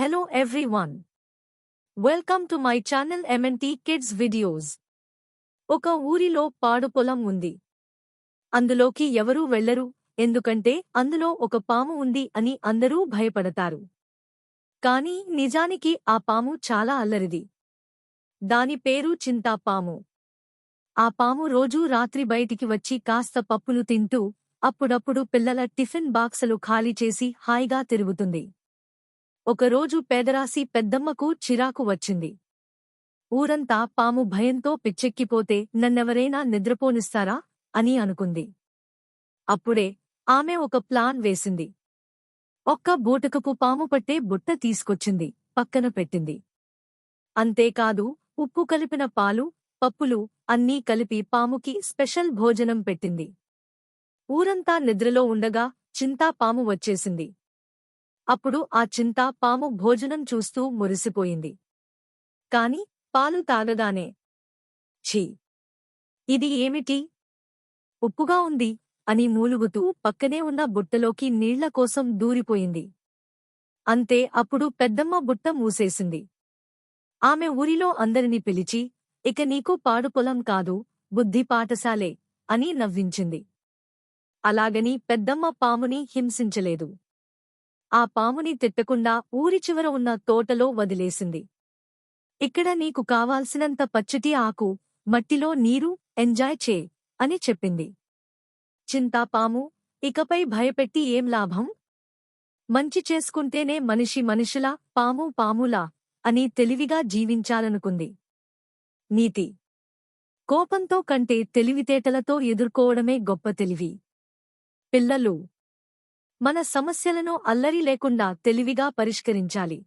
Hello everyone. Welcome to my channel MNT Kids Videos. ఒక ఊరిలో పాడుపొలం ఉంది. అందులోకి ఎవరూ వెళ్ళరు ఎందుకంటే అందులో ఒక పాము ఉంది అని అందరూ భయపడతారు. కాని నిజానికి ఆ పాము చాలా అల్లరిది. దాని పేరు చింతాపాము. ఆ పాము రోజూ రాత్రి బయటికి వచ్చి కాస్త పప్పులు తింటూ అప్పుడప్పుడు పిల్లల టిఫిన్ బాక్సులు ఖాళీ చేసి హాయిగా తిరుగుతుంది. ఒకరోజు పేదరాసి పెద్దమ్మకు చిరాకు వచ్చింది. ఊరంతా పాము భయంతో పిచ్చెక్కిపోతే నన్నెవరైనా నిద్రపోనిస్తారా? అని అనుకుంది. అప్పుడే ఆమె ఒక ప్లాన్ వేసింది. ఒక్క బూటకపు పాము పట్టే బుట్ట తీసుకొచ్చింది పక్కన పెట్టింది. అంతేకాదు ఉప్పు కలిపిన పాలు పప్పులు అన్నీ కలిపి పాముకి స్పెషల్ భోజనం పెట్టింది. ఊరంతా నిద్రలో ఉండగా చింతా పాము వచ్చేసింది. అప్పుడు ఆ చింత పాము భోజనం చూస్తూ మురిసిపోయింది. కాని పాలు తాగగానే ఛీ! ఇది ఏమిటి? ఉప్పుగా ఉంది! అని మూలుగుతూ పక్కనే ఉన్న బుట్టలోకి నీళ్ళ కోసం దూరిపోయింది. అంతే అప్పుడు పెద్దమ్మ బుట్ట మూసేసింది. ఆమె ఊరిలో అందరిని పిలిచి ఇక నీకు పాడుపొలం కాదు బుద్ధి పాఠశాలే అని నవ్వించింది. అలాగని పెద్దమ్మ పాముని హింసించలేదు. ఆ పాముని తిట్టకుండా ఊరి చివర ఉన్న తోటలో వదిలేసింది. ఇక్కడ నీకు కావాల్సినంత పచ్చటి ఆకు మట్టిలో నీరు ఎంజాయ్ చే అని చెప్పింది. చింతాపాము ఇకపై భయపెట్టి ఏం లాభం? మంచి చేసుకుంటేనే మనిషి మనిషిలా పాము పాములా అని తెలివిగా జీవించాలనుకుంది. నీతి. కోపంతో కంటే తెలివితేటలతో ఎదుర్కోవడమే గొప్ప తెలివి. పిల్లలు. మన సమస్యలను అల్లరి లేకుండా తెలివిగా పరిష్కరించాలి.